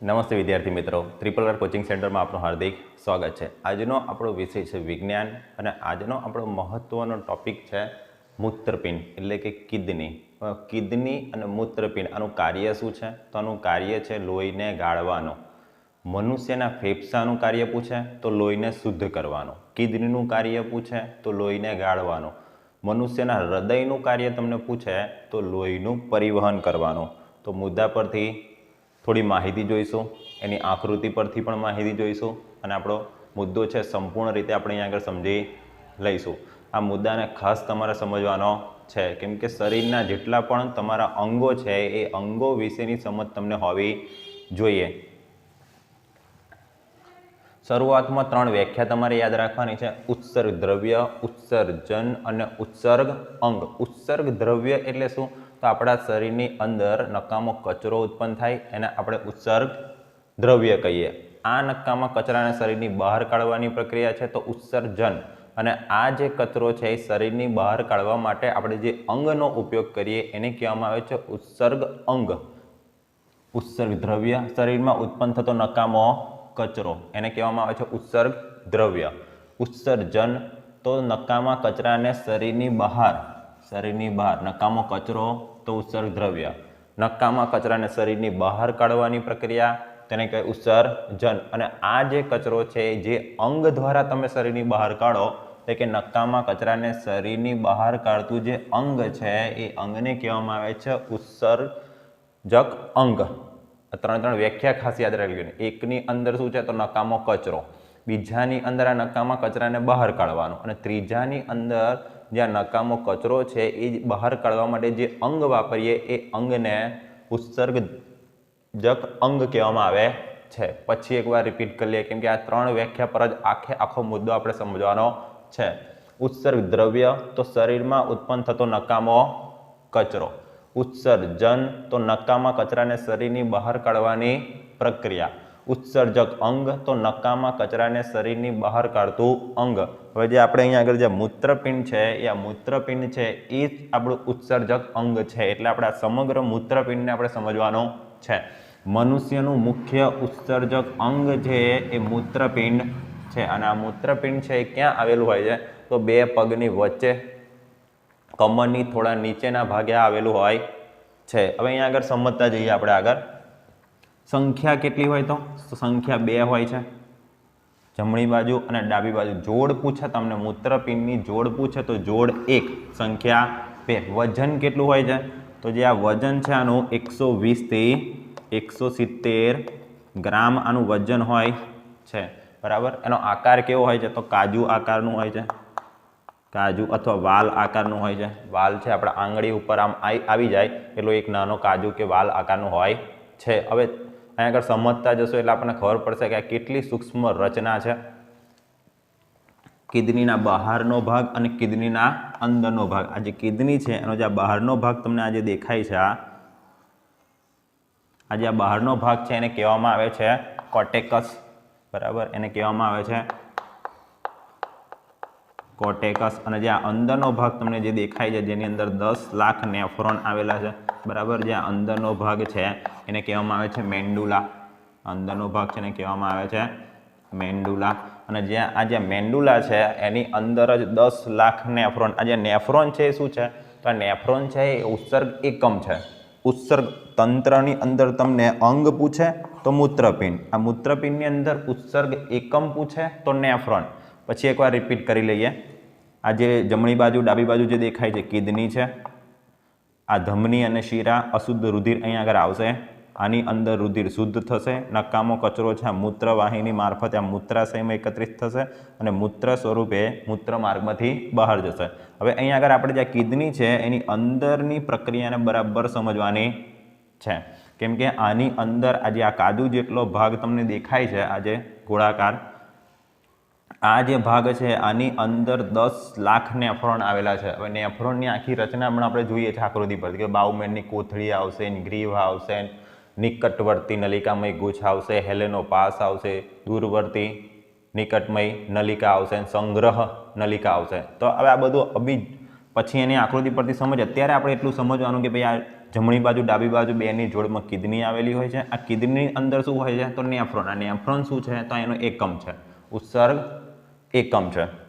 નમસ્તે વિદ્યાર્થી મિત્રો. ત્રિપલ આર કોચિંગ સેન્ટરમાં આપનું હાર્દિક સ્વાગત છે. આજનો આપણો વિષય છે વિજ્ઞાન અને આજનો આપણો મહત્ત્વનો ટોપિક છે મૂત્રપિંડ, એટલે કે કિડની. કિડની અને મૂત્રપિંડ, આનું કાર્ય શું છે? તો આનું કાર્ય છે લોહીને ગાળવાનું. મનુષ્યના ફેફસાનું કાર્ય પૂછે તો લોહીને શુદ્ધ કરવાનું. કિડનીનું કાર્ય પૂછે તો લોહીને ગાળવાનું. મનુષ્યના હૃદયનું કાર્ય તમને પૂછે તો લોહીનું પરિવહન કરવાનું. તો મુદ્દા પરથી થોડી માહિતી જોઈશું, એની આકૃતિ પરથી પણ માહિતી જોઈશું અને આપણો મુદ્દો છે સંપૂર્ણ રીતે આપણે અહીંયા આગળ સમજી લઈશું. આ મુદ્દાને ખાસ તમારે સમજવાનો છે, કેમ કે શરીરના જેટલા પણ તમારા અંગો છે, એ અંગો વિશેની સમજ તમને હોવી જોઈએ. શરૂઆતમાં ત્રણ વ્યાખ્યા તમારે યાદ રાખવાની છે. ઉત્સર્ગ દ્રવ્ય, ઉત્સર્જન અને ઉત્સર્ગ અંગ. ઉત્સર્ગ દ્રવ્ય એટલે શું? તો આપણા શરીરની અંદર નકામો કચરો ઉત્પન્ન થાય એને આપણે ઉત્સર્ગ દ્રવ્ય કહીએ. આ નકામા કચરાને શરીરની બહાર કાઢવાની પ્રક્રિયા છે તો ઉત્સર્જન. અને આ જે કચરો છે એ શરીરની બહાર કાઢવા માટે આપણે જે અંગનો ઉપયોગ કરીએ એને કહેવામાં આવે છે ઉત્સર્ગ અંગ. ઉત્સર્ગ દ્રવ્ય શરીરમાં ઉત્પન્ન થતો નકામો કચરો એને કહેવામાં આવે છે ઉત્સર્ગ દ્રવ્ય. ઉત્સર્જન તો નકામા કચરાને શરીરની બહાર શરીરની બહાર, નકામો કચરો તો ઉત્સર્ગ દ્રવ્ય. નકામા કચરાને શરીરની બહાર કાઢવાની પ્રક્રિયા, તેને કહે ઉત્સર્જન. અને આ જે કચરો છે, જે અંગ દ્વારા તમે શરીરની બહાર કાઢો, એટલે કે નકામા કચરાને શરીરની બહાર કાઢતું જે અંગ છે, એ અંગને કહેવામાં આવે છે ઉત્સર્જક અંગ. ત્રણ ત્રણ વ્યાખ્યા ખાસ યાદ રાખી લેવાની એકની અંદર શું છે, તો નકામો કચરો. બીજાની અંદર આ નકામા કચરાને બહાર કાઢવાનો. અને ત્રીજાની અંદર જ્યાં નકામો કચરો છે, એ બહાર કાઢવા માટે જે અંગ વાપરીએ, એ અંગને ઉત્સર્ગજક અંગ કહેવામાં આવે છે. પછી એકવાર રિપીટ કરી લઈએ, કેમ કે આ ત્રણ વ્યાખ્યા પર જ આખે આખો મુદ્દો આપણે સમજવાનો છે. ઉત્સર્ગ દ્રવ્ય તો શરીરમાં ઉત્પન્ન થતો નકામો કચરો. ઉત્સર્જન તો નકામા કચરાને શરીરની બહાર કાઢવાની પ્રક્રિયા. ઉત્સર્જક અંગ, તો નકામા કચરાને શરીરની બહાર કાઢતું અંગ. હવે જે આપણે અહીંયા આગળ જે મૂત્રપિંડ છે, એ આ મૂત્રપિંડ છે, એ જ આપણું ઉત્સર્જક અંગ છે. એટલે આપણે સમગ્ર મૂત્રપિંડને આપણે સમજવાનું છે. મનુષ્યનું મુખ્ય ઉત્સર્જક અંગ છે, એ મૂત્રપિંડ છે. અને આ મૂત્રપિંડ છે, એ ક્યાં આવેલું હોય છે? તો બે પગની વચ્ચે કમરની થોડા નીચેના ભાગે આવેલું હોય છે. હવે અહીંયા આગળ સમજતા જઈએ આપણે આગળ. સંખ્યા કેટલી હોય તો? સંખ્યા બે હોય છે. જમણી બાજુ અને ડાબી બાજુ જોડ પૂછે, તમને મૂત્રપિંડની જોડ પૂછે, તો જોડ એક. સંખ્યા બે. વજન કેટલું હોય છે? તો જે આ વજન છે આનું એકસો વીસથી એકસો સિત્તેર ગ્રામ આનું વજન હોય છે. બરાબર? એનો આકાર કેવો હોય છે? તો કાજુ આકારનું હોય છે. કાજુ અથવા વાલ આકારનું હોય છે. વાલ છે આપણા આંગળી ઉપર આમ આવી જાય, એટલો એક નાનો કાજુ કે વાલ આકારનું હોય છે. હવે અહીંયા આગળ સમજતા જશો એટલે આપણને ખબર પડશે કે આ કેટલી સૂક્ષ્મ રચના છે. કિડનીના બહારનો ભાગ અને કિડનીના અંદરનો ભાગ. આ જે કિડની છે, એનો જે આ બહારનો ભાગ તમને આજે દેખાય છે, આ આ જે આ બહારનો ભાગ છે, એને કહેવામાં આવે છે કોટેકસ. બરાબર? એને કહેવામાં આવે છે કોટેકસ અને જે આ અંદરનો ભાગ તમને જે દેખાય છે, જેની અંદર દસ લાખ નેફ્રોન આવેલા છે. બરાબર? જે અંદરનો ભાગ છે, એને કહેવામાં આવે છે મેન્ડુલા. અંદરનો ભાગ છે એને કહેવામાં આવે છે મેન્ડુલા. અને જ્યાં આ જે મેન્ડુલા છે, એની અંદર જ દસ લાખ નેફ્રોન. આ જે નેફ્રોન છે એ શું છે? તો આ નેફ્રોન છે એ ઉત્સર્ગ એકમ છે. ઉત્સર્ગ તંત્રની અંદર તમને અંગ પૂછે તો મૂત્રપિંડ. આ મૂત્રપિંડની અંદર ઉત્સર્ગ એકમ પૂછે તો નેફ્રોન. પછી એકવાર રિપીટ કરી લઈએ. આ જે જમણી બાજુ, ડાબી બાજુ જે દેખાય છે, કિડની છે. આ ધમની અને શીરા અશુદ્ધ રુધિર અહીં આગળ આવશે. આની અંદર રુધિર શુદ્ધ થશે. નકામો કચરો છે મૂત્રવાહિની મારફતે આ મૂત્રાશયમાં એકત્રિત થશે અને મૂત્ર સ્વરૂપે મૂત્ર માર્ગમાંથી બહાર જશે. હવે અહીં આગળ આપણે જે કિડની છે, એની અંદરની પ્રક્રિયાને બરાબર સમજવાની છે. કેમ કે આની અંદર આજે આ કાદુ જેટલો ભાગ તમને દેખાય છે, આજે ગોળાકાર આ જે ભાગ છે, આની અંદર દસ લાખ નેફ્રોન આવેલા છે. હવે નેફ્રોનની આખી રચના પણ આપણે જોઈએ છીએ આકૃતિ પર, કે બાઉમેનની કોથળી આવશે, ગ્રીવ આવશે, નિકટવર્તી નલિકામય ગુચ્છ આવશે, હેલેનો પાસ આવશે, દૂરવર્તી નિકટમય નલિકા આવશે, સંગ્રહ નલિકા આવશે. તો હવે આ બધું અભી પછી એની આકૃતિ પરથી સમજ અત્યારે આપણે એટલું સમજવાનું કે ભાઈ આ જમણી બાજુ, ડાબી બાજુ બેની જોડમાં કિડની આવેલી હોય છે. આ કિડની અંદર શું હોય છે? તો નેફ્રોન. આ નેફ્રોન શું છે? તો એનો એકમ છે. ઉત્સર્ગ એકમ છે.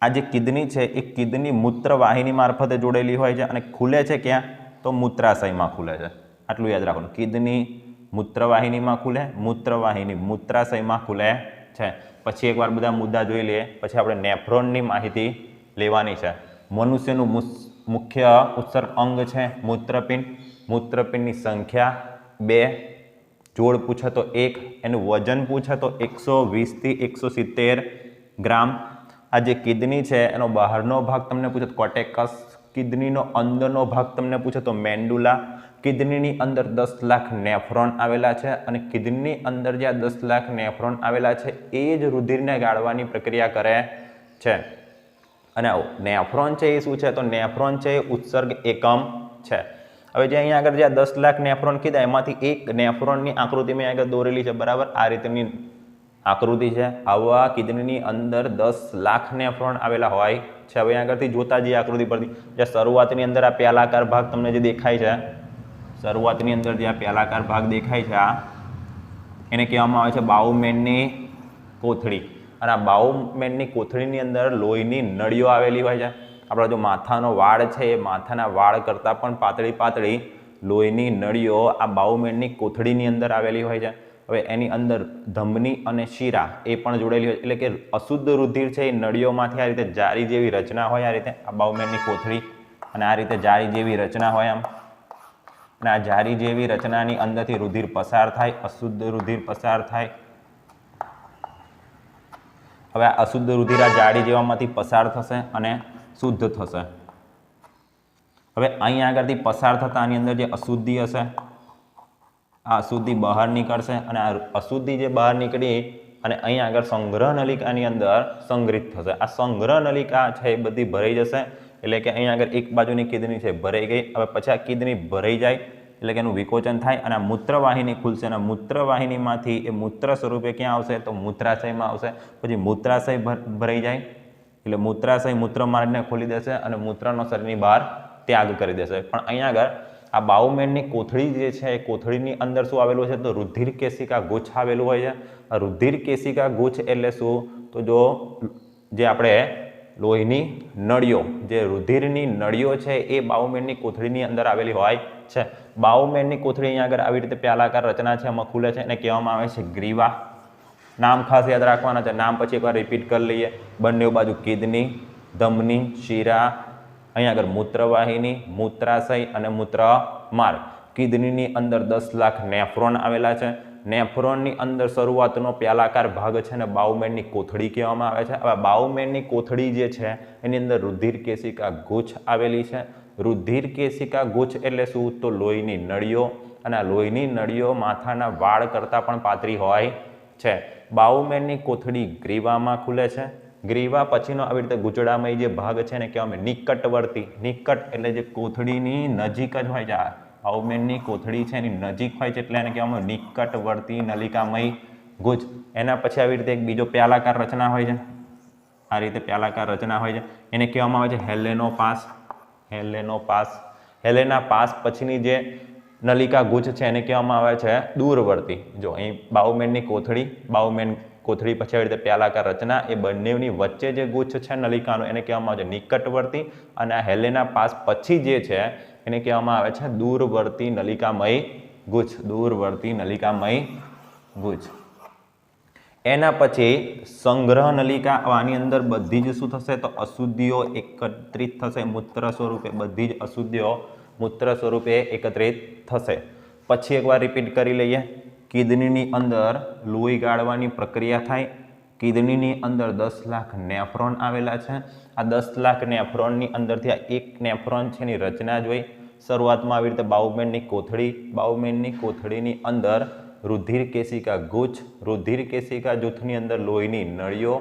આ જે કિડની છે, એ કિડની મૂત્રવાહિની મારફતે જોડેલી હોય છે અને ખુલે છે ક્યાં? તો મૂત્રાશયમાં ખુલે છે. આટલું યાદ રાખવાનું. કિડની મૂત્રવાહિનીમાં ખુલે, મૂત્રવાહિની મૂત્રાશયમાં ખુલે છે. પછી એકવાર બધા મુદ્દા જોઈ લઈએ. પછી આપણે નેફ્રોનની માહિતી લેવાની છે. મનુષ્યનું મુખ્ય ઉત્સર્ગ અંગ છે મૂત્રપિંડ. મૂત્રપિંડની સંખ્યા બે. જોડ પૂછે તો એક. એનું વજન પૂછે તો એકસો વીસથી એકસો સિત્તેર. ગ્રામ. આ જે કિડની છે, એનો બહારનો ભાગ તમને પૂછે કોટેકસ, કિડનીનો અંદરનો ભાગ તમને પૂછે તો મેન્ડુલા. કિડનીની અંદર દસ લાખ નેફ્રોન આવેલા છે અને કિડનીની અંદર જે આ દસ લાખ નેફ્રોન આવેલા છે, એ જ રુધિરને ગાળવાની પ્રક્રિયા કરે છે. અને નેફ્રોન છે એ શું છે? તો નેફ્રોન છે એ ઉત્સર્ગ એકમ છે. હવે જે અહીંયા આગળ જે દસ લાખ નેફ્રોન કીધા, એમાંથી એક નેફ્રોનની આકૃતિ મેં આગળ દોરેલી છે, બરાબર? આ રીતની આકૃતિ છે. આવા કિડનીની અંદર દસ લાખ નેફ્રોન આવેલા હોય છે. હવે આગળથી જોતા જઈએ આકૃતિ પરથી. જે શરૂઆતની અંદર આ પેલાકાર ભાગ તમને જે દેખાય છે. શરૂઆતની અંદર જે આ પેલાકાર ભાગ દેખાય છે આ, એને કહેવામાં આવે છે બાઉમેનની કોથળી. અને આ બાઉમેનની કોથળીની અંદર લોહીની નળીઓ આવેલી હોય છે. આપણો જો માથાનો વાળ છે, એ માથાના વાળ કરતાં પણ પાતળી પાતળી લોહીની નળીઓ આ બાઉમેનની કોથળીની અંદર આવેલી હોય છે. હવે એની અંદર ધમની અને શીરા એ પણ જોડેલી હોય એટલે કે અશુદ્ધ રુધિર છે એ નળીઓમાંથી આ રીતે જારી જેવી રચના હોય, આ રીતે આ બાઉમેનની કોથળી અને આ રીતે જારી જેવી રચના હોય આમ. અને આ જારી જેવી રચનાની અંદરથી રુધિર પસાર થાય, અશુદ્ધ રુધિર પસાર થાય. હવે આ અશુદ્ધ રુધિર આ જાડી જેવામાંથી પસાર થશે અને શુદ્ધ થશે. હવે અહીંયા આગળથી પસાર થતાં આની અંદર જે અશુદ્ધિ હશે આ અશુદ્ધિ બહાર નીકળશે અને આ અશુદ્ધિ જે બહાર નીકળી અને અહીંયા આગળ સંગ્રહ નલિકાની અંદર સંગ્રહિત થશે. આ સંગ્રહ નલિકા છે એ બધી ભરાઈ જશે. એટલે કે અહીં આગળ એક બાજુની કિડની છે ભરાઈ ગઈ. હવે પછી આ કિડની ભરાઈ જાય એટલે કે એનું વિકોચન થાય અને આ મૂત્રવાહિની ખુલશે અને મૂત્રવાહિનીમાંથી એ મૂત્ર સ્વરૂપે ક્યાં આવશે? તો મૂત્રાશયમાં આવશે. પછી મૂત્રાશય ભરાઈ જાય. એટલે મૂત્રાશય મૂત્ર માર્ગને ખોલી દેશે અને મૂત્રનો શરીરની બહાર ત્યાગ કરી દેશે. પણ અહીંયા આગળ આ બાઉમેનની કોથળી જે છે, એ કોથળીની અંદર શું આવેલું છે? તો રુધિર કેશિકા ગુચ્છ આવેલું હોય છે. રુધિર કેશિકા ગુચ્છ એટલે શું? તો જો જે આપણે લોહીની નળીઓ, જે રુધિરની નળીઓ છે, એ બાઉમેનની કોથળીની અંદર આવેલી હોય છે. બાઉમેનની કોથળી અહીંયા આગળ આવી રીતે પ્યાલાકાર રચના છે એમાં ખુલે છે એને કહેવામાં આવે છે ગ્રીવા. નામ ખાસ યાદ રાખવાના છે. નામ પછી એકવાર રિપીટ કરી લઈએ. બંને બાજુ કિડની, ધમની, શીરા અહીંયા આગળ મૂત્રવાહિની, મૂત્રાશય અને મૂત્ર માર્ગ કિડનીની અંદર દસ લાખ નેફ્રોન આવેલા છે. નેફ્રોનની અંદર શરૂઆતનો પ્યાલાકાર ભાગ છે ને બાઉમેનની કોથળી કહેવામાં આવે છે. હવે બાઉમેનની કોથળી જે છે, એની અંદર રુધિર કેશિકા ગુચ્છ આવેલી છે. રુધિર કેશિકા ગુચ્છ એટલે શું? તો લોહીની નળીઓ. અને લોહીની નળીઓ માથાના વાળ કરતાં પણ પાતળી હોય છે. બાઉમેનની કોથળી ગ્રીવામાં ખુલે છે. ગ્રીવા પછીનો આવી રીતે ગુચડામય જે ભાગ છે ને કહેવામાં નિકટવર્તી, નિકટ એટલે જે કોથળીની નજીક જ હોય છે. આ હાઉમેનની કોથળી છે એની નજીક હોય છે એટલે એને કહેવામાં નિકટવર્તી, નલિકામય ગુજ. એના પછી આવી રીતે એક બીજો પ્યાલાકાર રચના હોય છે. આ રીતે પ્યાલાકાર રચના હોય છે. એને કહેવામાં આવે છે હેલેનો પાસ હેલેનો પાસ હેલેના પાસ પછીની જે નલિકા ગુચ્છ છે એને કહેવામાં આવે છે દૂરવર્તી. જો અહીં બાઉમેનની કોથળી, બાઉમેન કોથળી પછી આવી રીતે પ્યાલાકાર રચના, એ બંનેની વચ્ચે જે ગુચ્છ છે, નલિકાનો, એને કહેવામાં આવે છે નિકટવર્તી અને આ હેલેના પાસ પછી જે છે, એને કહેવામાં આવે છે દૂરવર્તી નલિકામય ગુચ્છ, દૂરવર્તી નલિકામય ગુચ્છ. એના પછી સંગ્રહ નલિકા આની અંદર બધી જ શું થશે? તો અશુદ્ધિઓ એકત્રિત થશે, મૂત્ર સ્વરૂપે બધી જ અશુદ્ધિઓ મૂત્ર સ્વરૂપે એકત્રિત થશે. પછી એકવાર રિપીટ કરી લઈએ. કિડનીની અંદર લોહી ગાળવાની પ્રક્રિયા થાય. કિડનીની અંદર દસ લાખ નેફ્રોન આવેલા છે. આ દસ લાખ નેફ્રોનની અંદરથી આ એક નેફ્રોન છે એની રચના જોઈ. શરૂઆતમાં આવી રીતે બાઉમેનની કોથળી, બાઉમેનની કોથળીની અંદર રુધિર કેશિકા ગુચ્છ રુધિર કેશિકા જૂથની અંદર લોહીની નળીઓ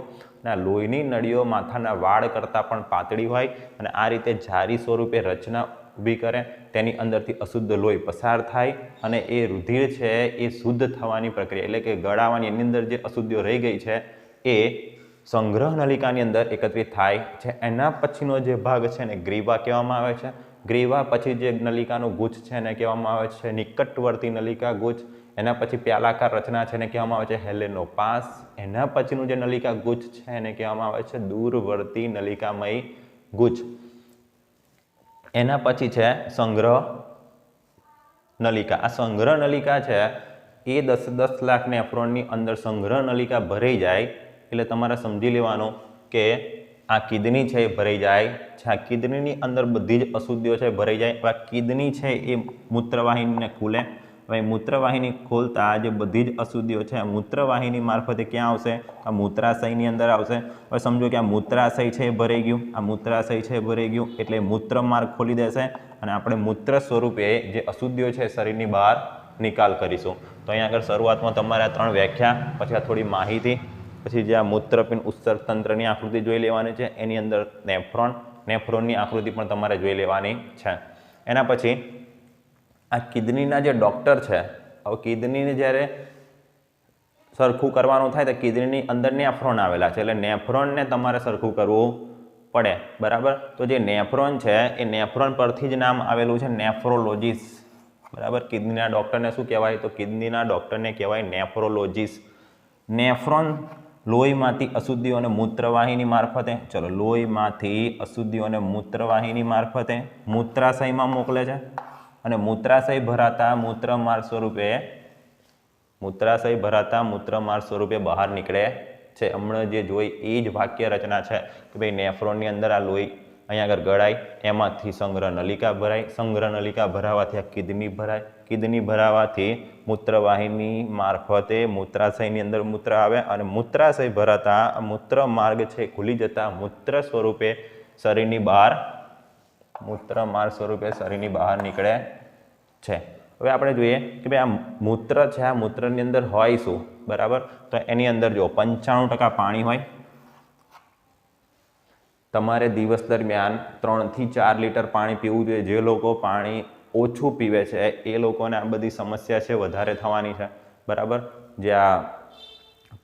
અને લોહીની નળીઓ માથાના વાળ કરતાં પણ પાતળી હોય અને આ રીતે જારી સ્વરૂપે રચના ઊભી કરે, તેની અંદરથી અશુદ્ધ લોહી પસાર થાય અને એ રુધિર છે એ શુદ્ધ થવાની પ્રક્રિયા, એટલે કે ગળાવાની એની અંદર જે અશુદ્ધિઓ રહી ગઈ છે, એ સંગ્રહ નલિકાની અંદર એકત્રિત થાય છે. એના પછીનો જે ભાગ છે ને ગ્રીવા કહેવામાં આવે છે. ગ્રીવા પછી જે નલિકાનું ગુચ્છ છે એને કહેવામાં આવે છે, નિકટવર્તી નલિકા ગુચ્છ એના પછી પ્યાલાકાર રચના છે એને કહેવામાં આવે છે, હેલેનો પાસ. એના પછીનું જે નલિકા ગુચ્છ છે એને કહેવામાં આવે છે, દૂરવર્તી નલિકામય ગુચ્છ એના પછી છે સંગ્રહ નલિકા. આ સંગ્રહ નલિકા છે એ દસ દસ લાખ નેફ્રોનની અંદર સંગ્રહ નલિકા ભરાઈ જાય. એટલે તમારે સમજી લેવાનું કે આ કિડની છે એ ભરાઈ જાય છે. આ કિડનીની અંદર બધી જ અશુદ્ધિઓ છે ભરાઈ જાય. આ કિડની છે એ મૂત્રવાહિનીને ખુલે. હવે મૂત્રવાહિની ખોલતા જે બધી જ અશુદ્ધિઓ છે, આ મૂત્રવાહિની મારફતે ક્યાં આવશે? આ મૂત્રાશયની અંદર આવશે. હવે સમજો કે આ મૂત્રાશય છે એ ભરાઈ ગયું. આ મૂત્રાશય છે એ ભરાઈ ગયું એટલે મૂત્ર માર્ગ ખોલી દેશે અને આપણે મૂત્ર સ્વરૂપે જે અશુદ્ધિઓ છે શરીરની બહાર નિકાલ કરીશું. તો અહીંયા આગળ શરૂઆતમાં તમારે આ ત્રણ વ્યાખ્યા, પછી આ થોડી માહિતી, પછી જે આ મૂત્રપિંડ ઉત્સર્ગ તંત્રની આકૃતિ જોઈ લેવાની છે, એની અંદર નેફ્રોન, નેફ્રોનની આકૃતિ પણ તમારે જોઈ લેવાની છે. એના પછી આ કિડનીના જે ડૉક્ટર છે, હવે કિડનીને જ્યારે સરખું કરવાનું થાય તો કિડનીની અંદર નેફ્રોન આવેલા છે. એટલે નેફ્રોનને તમારે સરખું કરવું પડે. બરાબર? તો જે નેફ્રોન છે, એ નેફ્રોન પરથી જ નામ આવેલું છે નેફ્રોલોજીસ. બરાબર? કિડનીના ડૉક્ટરને શું કહેવાય? તો કિડનીના ડૉક્ટરને કહેવાય નેફ્રોલોજીસ. નેફ્રોન લોહીમાંથી અશુદ્ધિઓને મૂત્રવાહિની મારફતે, ચલો, લોહીમાંથી અશુદ્ધિઓને મૂત્રવાહિની મારફતે મૂત્રાશયમાં મોકલે છે. અને મૂત્રાશય ભરાતા મૂત્રમાર્ગ સ્વરૂપે, મૂત્રાશય ભરાતા મૂત્રમાર્ગ સ્વરૂપે બહાર નીકળે છે. હમણાં જે જોઈ એ જ વાક્ય રચના છે કે ભાઈ નેફ્રોનની અંદર આ લોહી અહીંયા આગળ ગળાય, એમાંથી સંગ્રહ નલિકા ભરાય, સંગ્રહ નલિકા ભરાવાથી આ કિડની ભરાય. કિડની ભરાવાથી મૂત્રવાહિની મારફતે મૂત્રાશયની અંદર મૂત્ર આવે અને મૂત્રાશય ભરાતા મૂત્ર માર્ગ છે ખુલી જતા મૂત્ર સ્વરૂપે શરીરની બહાર મૂત્ર માર્ગ સ્વરૂપે શરીરની બહાર નીકળે છે. હવે આપણે જોઈએ કે ભાઈ આ મૂત્ર છે, આ મૂત્રની અંદર હોય શું? બરાબર? તો એની અંદર જો પંચાણું ટકા પાણી હોય, તમારે દિવસ દરમિયાન ત્રણથી ચાર લીટર પાણી પીવું જોઈએ. જે લોકો પાણી ઓછું પીવે છે, એ લોકોને આ બધી સમસ્યા છે, વધારે થવાની છે. બરાબર? જે આ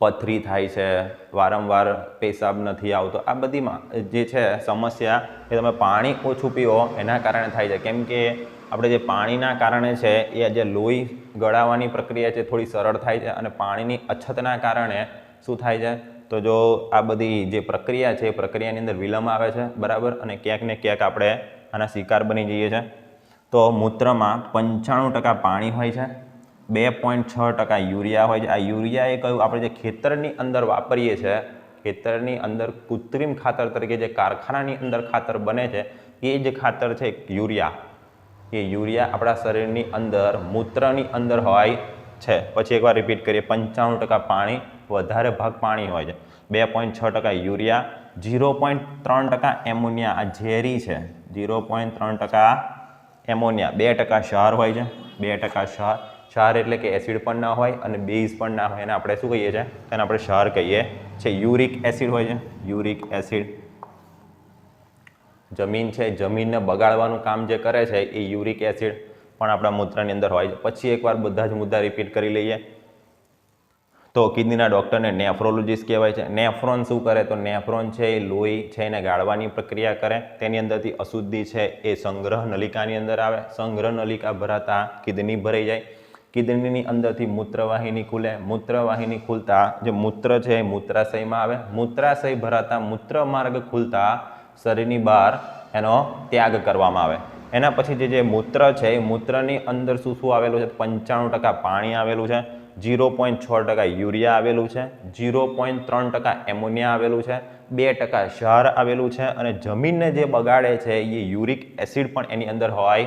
પથરી થાય છે, વારંવાર પેશાબ નથી આવતો. આ બધીમાં જે છે સમસ્યા એ તમે પાણી ઓછું પીવો એના કારણે થાય છે. કેમ કે આપણે જે પાણીના કારણે છે એ જે લોહી ગળાવાની પ્રક્રિયા છે થોડી સરળ થાય છે અને પાણીની અછતના કારણે શું થાય છે? તો જો આ બધી જે પ્રક્રિયા છે એ પ્રક્રિયાની અંદર વિલંબ આવે છે, બરાબર? અને ક્યાંક ને ક્યાંક આપણે આના શિકાર બની જઈએ છીએ તો મૂત્રમાં પંચાણું ટકા પાણી હોય છે. બે પોઈન્ટ છ ટકા યુરિયા હોય છે. આ યુરિયા એ કયું? આપણે જે ખેતરની અંદર વાપરીએ છીએ ખેતરની અંદર કૃત્રિમ ખાતર તરીકે જે કારખાનાની અંદર ખાતર બને છે, એ જ ખાતર છે યુરિયા. એ યુરિયા આપણા શરીરની અંદર, મૂત્રની અંદર હોય છે. પછી એકવાર રિપીટ કરીએ, પંચાણું ટકા પાણી, વધારે ભાગ પાણી હોય છે. બે પોઈન્ટ છ ટકા યુરિયા, ઝીરો પોઈન્ટ ત્રણ ટકા એમોનિયા. આ ઝેરી છે. ઝીરો પોઈન્ટ ત્રણ ટકા એમોનિયા. બે ટકા ક્ષાર હોય છે. બે ટકા ક્ષાર. ક્ષાર એટલે કે એસિડ પણ ના હોય અને બેઝ પણ ના હોય. એને આપણે શું કહીએ છીએ? એને આપણે ક્ષાર કહીએ છે યુરિક એસિડ હોય છે. Uric acid. જમીન છે, જમીનને બગાડવાનું કામ જે કરે છે એ યુરિક એસિડ પણ આપણા મૂત્રની અંદર હોય છે. પછી એકવાર બધા જ મુદ્દા રિપીટ કરી લઈએ. તો કિડનીના ડૉક્ટરને નેફ્રોલોજીસ્ટ કહેવાય છે. નેફ્રોન શું કરે? તો નેફ્રોન છે એ લોહી છે એને ગાળવાની પ્રક્રિયા કરે. તેની અંદરથી અશુદ્ધિ છે એ સંગ્રહ નલિકાની અંદર આવે. સંગ્રહ નલિકા ભરાતા કિડની ભરાઈ જાય. કિડનીની અંદરથી મૂત્રવાહિની ખુલે. મૂત્રવાહિની ખુલતા જે મૂત્ર છે એ મૂત્રાશયમાં આવે. મૂત્રાશય ભરાતા મૂત્ર માર્ગ ખુલતા શરીરની બહાર એનો ત્યાગ કરવામાં આવે. એના પછી જે જે મૂત્ર છે એ મૂત્રની અંદર શું શું આવેલું છે? પંચાણું ટકા પાણી આવેલું છે. ઝીરો પોઈન્ટ છ ટકા યુરિયા આવેલું છે. ઝીરો પોઈન્ટ ત્રણ ટકા એમોનિયા આવેલું છે. બે ટકા ક્ષાર આવેલું છે અને જમીનને જે બગાડે છે એ યુરિક એસિડ પણ એની અંદર હોય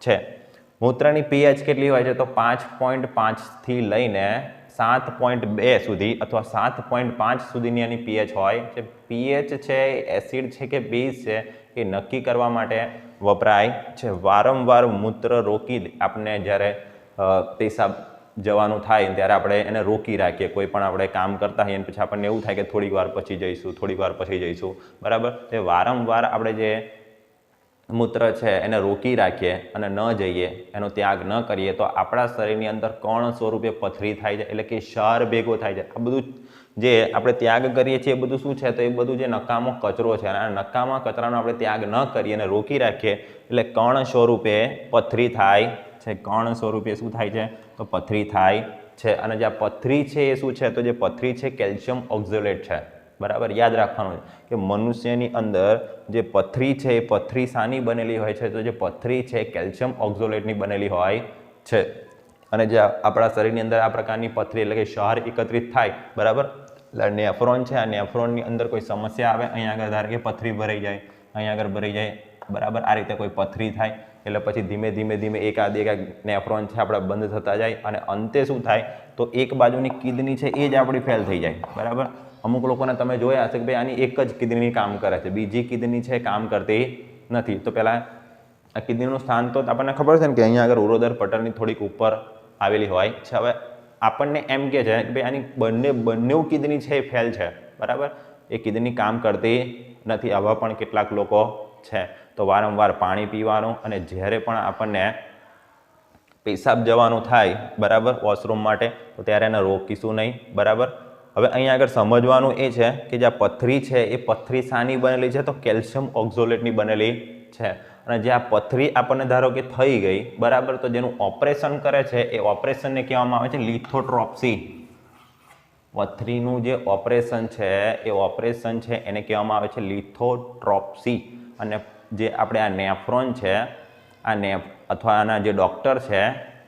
છે. મૂત્રની પીએચ કેટલી હોય છે તો પાંચ પોઈન્ટ પાંચથી લઈને સાત પોઈન્ટ બે સુધી અથવા સાત પોઈન્ટ પાંચ સુધીની એની પીએચ હોય. છે પીએચ છે, એસિડ છે કે બેઝ છે, એ નક્કી કરવા માટે વપરાય છે. વારંવાર મૂત્ર રોકી આપણે જ્યારે પેશાબ જવાનું થાય ત્યારે આપણે એને રોકી રાખીએ. કોઈ પણ આપણે કામ કરતા હોઈએ પછી આપણને એવું થાય કે થોડીક વાર પછી જઈશું, થોડીક વાર પછી જઈશું. બરાબર? તે વારંવાર આપણે જે મૂત્ર છે, એને રોકી રાખીએ અને ન જઈએ, એનો ત્યાગ ન કરીએ, તો આપણા શરીરની અંદર કણ સ્વરૂપે પથરી થાય છે? એટલે કે ક્ષાર ભેગો થાય છે. આ બધું જે આપણે ત્યાગ કરીએ છીએ, એ બધું શું છે? તો એ બધું જે નકામો કચરો છે, અને આ નકામા કચરાનો આપણે ત્યાગ ન કરીએ અને રોકી રાખીએ, એટલે કણ સ્વરૂપે પથરી થાય છે? કણ સ્વરૂપે શું થાય છે? તો પથરી થાય છે. અને જે આ પથરી છે એ શું છે? તો જે પથરી છે, કેલ્શિયમ ઓક્ઝોલેટ છે. બરાબર? યાદ રાખવાનું છે કે મનુષ્યની અંદર જે પથરી છે, એ પથરી શાની બનેલી હોય છે. તો જે પથરી છે કેલ્શિયમ ઓક્ઝોલેટની બનેલી હોય છે. અને જે આપણા શરીરની અંદર આ પ્રકારની પથરી એટલે કે ક્ષાર એકત્રિત થાય, બરાબર? એટલે નેફ્રોન છે, આ નેફ્રોનની અંદર કોઈ સમસ્યા આવે, અહીંયા આગળ ધારો કે પથરી ભરાઈ જાય, અહીંયા આગળ ભરાઈ જાય, બરાબર? આ રીતે કોઈ પથરી થાય, એટલે પછી ધીમે ધીમે ધીમે એકાદ એકાદ નેફ્રોન છે આપણા બંધ થતા જાય અને અંતે શું થાય? તો એક બાજુની કિડની છે, એ જ આપણી ફેલ થઈ જાય, બરાબર? અમુક લોકોને તમે જોયા હશે કે ભાઈ આની એક જ કિડની કામ કરે છે. બીજી કિડની છે કામ કરતી નથી. તો પહેલાં આ કિડનીનું સ્થાન તો આપણને ખબર છે ને કે અહીંયા આગળ ઉરોદર પટલની થોડીક ઉપર આવેલી હોય. છે, હવે આપણને એમ કે છે કે ભાઈ આની બંને બંને કિડની છે એ ફેલ છે. બરાબર? એ કિડની કામ કરતી નથી. આવા પણ કેટલાક લોકો છે. તો વારંવાર પાણી પીવાનું અને જ્યારે પણ આપણને પેશાબ જવાનું થાય, બરાબર, વોશરૂમ માટે, તો ત્યારે એને રોકીશું નહીં. બરાબર? હવે અહીંયા આગળ સમજવાનું એ છે કે જે આ પથરી છે, એ પથરી શાની બનેલી છે? તો કેલ્શિયમ ઓક્ઝોલેટની બનેલી છે. અને જે આ પથરી આપણને ધારો કે થઈ ગઈ, બરાબર? તો જેનું ઓપરેશન કરે છે, એ ઓપરેશનને કહેવામાં આવે છે લિથોટ્રોપ્સી. પથરીનું જે ઓપરેશન છે, એ ઓપરેશન છે, એને કહેવામાં આવે છે લિથોટ્રોપ્સી. અને જે આપણે આ નેફ્રોન છે, આ નેફ અથવા આના જે ડૉક્ટર છે,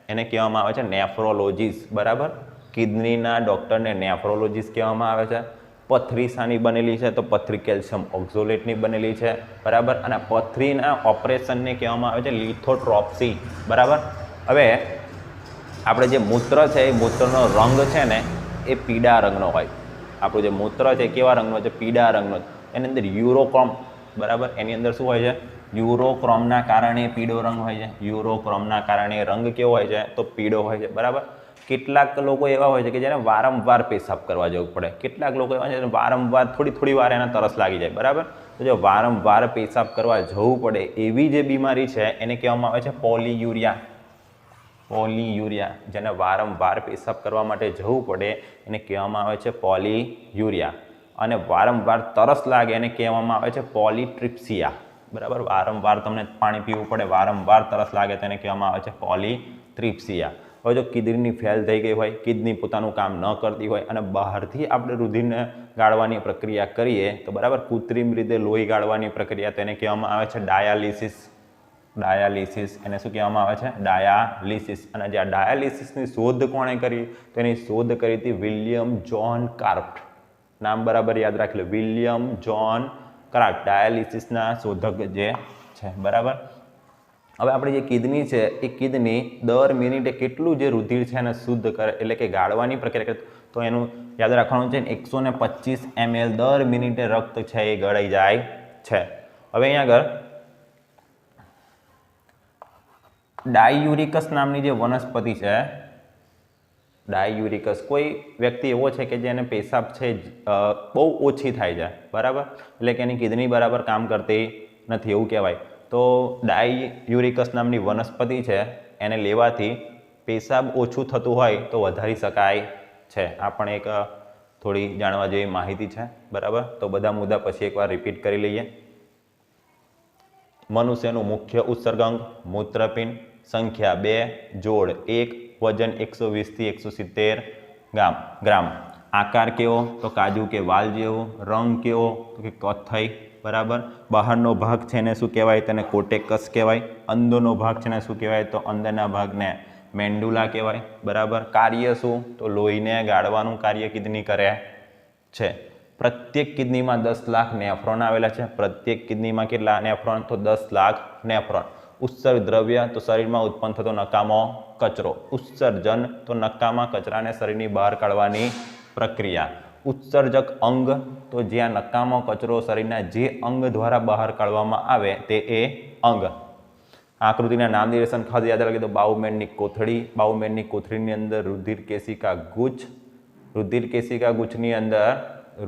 એને કહેવામાં આવે છે નેફ્રોલોજીસ. બરાબર? કિડનીના ડૉક્ટરને નેફ્રોલોજીસ્ટ કહેવામાં આવે છે. પથરી શાની બનેલી છે તો પથરી કેલ્શિયમ ઓક્ઝોલેટની બનેલી છે, બરાબર? અને પથરીના ઓપરેશનને કહેવામાં આવે છે લિથોટ્રોપ્સી, બરાબર? હવે આપણે જે મૂત્ર છે એ મૂત્રનો રંગ છે ને, એ પીળા રંગનો હોય. આપણું જે મૂત્ર છે કેવા રંગનો છે? પીળા રંગનો એની અંદર યુરોક્રોમ, બરાબર? એની અંદર શું હોય છે? યુરોક્રોમના કારણે પીળો રંગ હોય છે. યુરોક્રોમના કારણે રંગ કેવો હોય છે? તો પીળો હોય છે, બરાબર? કેટલાક લોકો એવા હોય છે કે જેને વારંવાર પેશાબ કરવા જવું પડે. કેટલાક લોકો એવા છે જેને વારંવાર થોડી થોડી વાર એને તરસ લાગી જાય, બરાબર? તો જો વારંવાર પેશાબ કરવા જવું પડે એવી જે બીમારી છે, એને કહેવામાં આવે છે પોલીયુરિયા. પોલીયુરિયા, જેને વારંવાર પેશાબ કરવા માટે જવું પડે, એને કહેવામાં આવે છે પોલીયુરિયા. અને વારંવાર તરસ લાગે, એને કહેવામાં આવે છે પોલીટ્રિપ્સિયા. બરાબર? વારંવાર તમને પાણી પીવું પડે, વારંવાર તરસ લાગે તેને કહેવામાં આવે છે પોલીટ્રિપ્સિયા. હવે જો કિડની ફેલ થઈ ગઈ હોય, કિડની પોતાનું કામ ન કરતી હોય અને બહારથી આપણે રુધિરને ગાળવાની પ્રક્રિયા કરીએ, તો બરાબર કૃત્રિમ રીતે લોહી ગાળવાની પ્રક્રિયા તેને કહેવામાં આવે છે ડાયાલિસિસ. ડાયાલિસિસ, એને શું કહેવામાં આવે છે? ડાયાલિસિસ. અને જે આ ડાયાલિસિસની શોધ કોણે કરી? તો એની શોધ કરી હતી વિલિયમ જ્હોન કાર્પ્ટ. નામ બરાબર યાદ રાખી લો. વિલિયમ જ્હોન ક્રાફ્ટ ડાયાલિસિસના શોધક જે છે, બરાબર? હવે આપણી જે કિડની છે, એ કિડની દર મિનિટે કેટલું જે રુધિર છે એને શુદ્ધ કરે, એટલે કે ગાળવાની પ્રક્રિયા કરે, તો એનું યાદ રાખવાનું છે એકસો ને પચીસ એમએલ દર મિનિટે રક્ત છે એ ગળાઈ જાય છે. હવે અહીંયા આગળ ડાયુરિકસ નામની જે વનસ્પતિ છે ડાયુરિકસ કોઈ વ્યક્તિ એવો છે કે જેને પેશાબ છે બહુ ઓછી થાય છે, બરાબર? એટલે કે એની કિડની બરાબર કામ કરતી નથી, એવું કહેવાય. તો ડાયુરિકસ નામની વનસ્પતિ છે, એને લેવાથી પેશાબ ઓછું થતું હોય તો વધારી શકાય છે. આ પણ એક થોડી જાણવા જેવી માહિતી છે, બરાબર? તો બધા મુદ્દા પછી એકવાર રિપીટ કરી લઈએ. મનુષ્યનું મુખ્ય ઉત્સર્ગંગ મૂત્રપિંડ સંખ્યા બે, જોડ એક, વજન એકસો વીસથી એકસો સિત્તેર ગ્રામ ગ્રામ. આકાર કેવો? તો કાજુ કે વાલ જેવો, રંગ કેવો? તો કે કથ્થઈ બરાબર? બહારનો ભાગ છે એને શું કહેવાય? તેને કોટેકસ કહેવાય. અંદરનો ભાગ છે ને શું કહેવાય? તો અંદરના ભાગને મેન્ડુલા કહેવાય. બરાબર? કાર્ય શું? તો લોહીને ગાળવાનું કાર્ય કિડની કરે છે. પ્રત્યેક કિડનીમાં દસ લાખ નેફ્રોન આવેલા છે. પ્રત્યેક કિડનીમાં કેટલા નેફ્રોન? તો દસ લાખ નેફ્રોન. ઉત્સર્ગ દ્રવ્ય તો શરીરમાં ઉત્પન્ન થતો નકામો કચરો. ઉત્સર્જન તો નકામા કચરાને શરીરની બહાર કાઢવાની પ્રક્રિયા. ઉત્સર્જક અંગ, તો જ્યાં નકામો કચરો શરીરના જે અંગ દ્વારા બહાર કાઢવામાં આવે તે એ અંગ. આકૃતિના નામ નિર્દેશન ખાસ યાદ રાખીએ તો બાઉમેનની કોથળી. બાઉમેનની કોથળીની અંદર રુધિર કેશિકા ગુચ્છ. રુધિર કેશિકા ગુચ્છની અંદર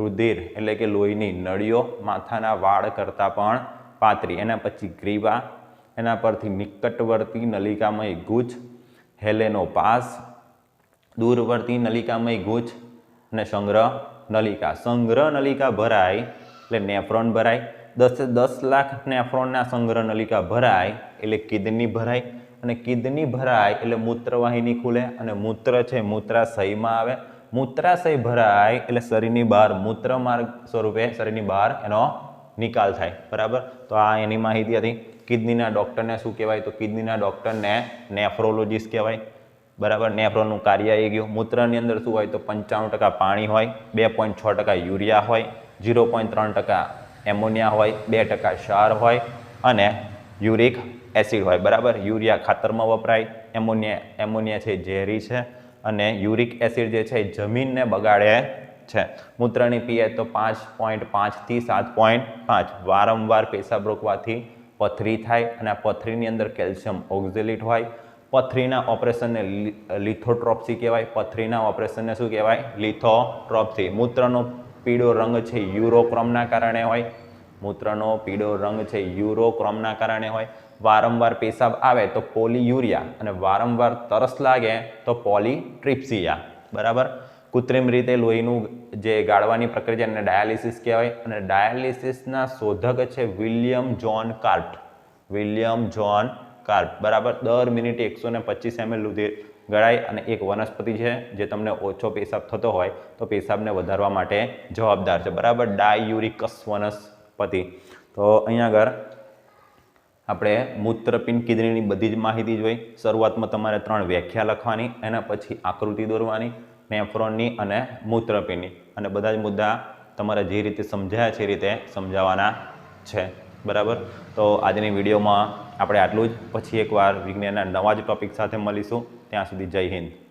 રુધિર, એટલે કે લોહીની નળીઓ, માથાના વાળ કરતાં પણ પાતરી એના પછી ગ્રીવા, એના પરથી નિકટવર્તી નલિકામય ગુચ્છ હેલેનો પાસ દૂરવર્તી નલિકામય ગુચ્છ અને સંગ્રહ નલિકા. સંગ્રહ નલિકા ભરાય એટલે નેફ્રોન ભરાય. દસ દસ લાખ નેફ્રોનના સંગ્રહ નલિકા ભરાય એટલે કિડની ભરાય. અને કિડની ભરાય એટલે મૂત્રવાહિની ખુલે અને મૂત્ર છે મૂત્રાશયમાં આવે. મૂત્રાશય ભરાય એટલે શરીરની બહાર, મૂત્ર માર્ગ સ્વરૂપે શરીરની બહાર એનો નિકાલ થાય. બરાબર? તો આ એની માહિતી હતી. કિડનીના ડૉક્ટરને શું કહેવાય? તો કિડનીના ડૉક્ટરને નેફ્રોલોજીસ્ટ કહેવાય. બરાબર? નેફ્રોનનું કાર્ય આવી ગયું. મૂત્રની અંદર શું હોય તો પંચાણું ટકા પાણી હોય, બે પોઈન્ટ છ ટકા યુરિયા હોય, ઝીરો પોઈન્ટ ત્રણ ટકા એમોનિયા હોય, બે ટકા ક્ષાર હોય અને યુરિક એસિડ હોય. બરાબર? યુરિયા ખાતરમાં વપરાય, એમોનિયા એમોનિયા છે ઝેરી છે અને યુરિક એસિડ જે છે જમીનને બગાડે છે. મૂત્રની પીએ તો પાંચ પોઈન્ટ પાંચથી સાત પોઈન્ટ પાંચ. વારંવાર પેશાબ રોકવાથી પથરી થાય અને પથરીની અંદર કેલ્શિયમ ઓક્ઝેલિટ હોય પથરીના ઓપરેશનને લિથોટ્રોપ્સી કહેવાય. પથરીના ઓપરેશનને શું કહેવાય? લિથોટ્રોપ્સી. મૂત્રનો પીળો રંગ છે યુરોક્રોમના કારણે હોય. મૂત્રનો પીળો રંગ છે યુરોક્રોમના કારણે હોય. વારંવાર પેશાબ આવે તો પોલીયુરિયા અને વારંવાર તરસ લાગે તો પોલીટ્રિપ્સિયા. બરાબર? કૃત્રિમ રીતે લોહીનું જે ગાળવાની પ્રક્રિયા એને ડાયાલિસિસ કહેવાય અને ડાયાલિસિસના શોધક છે William John Kart. William John Karp બરાબર? દર મિનિટે એકસો ને પચીસ એમએલ સુધી ગળાય અને એક વનસ્પતિ છે જે તમને ઓછો પેશાબ થતો હોય તો પેશાબને વધારવા માટે જવાબદાર છે. બરાબર? ડાયુરિકસ વનસ્પતિ. તો અહીંયા આગળ આપણે મૂત્રપિંડ કિડનીની બધી જ માહિતી જોઈ. શરૂઆતમાં તમારે ત્રણ વ્યાખ્યા લખવાની, એના પછી આકૃતિ દોરવાની, નેફ્રોનની અને મૂત્રપિંડની. અને બધા જ મુદ્દા તમારે જે રીતે સમજાયા છે એ રીતે સમજાવવાના છે. બરાબર? તો આજની વિડીયોમાં આપણે આટલું જ. પછી એકવાર વિજ્ઞાનના નવા જ ટોપિક સાથે મળીશું. ત્યાં સુધી જય હિન્દ.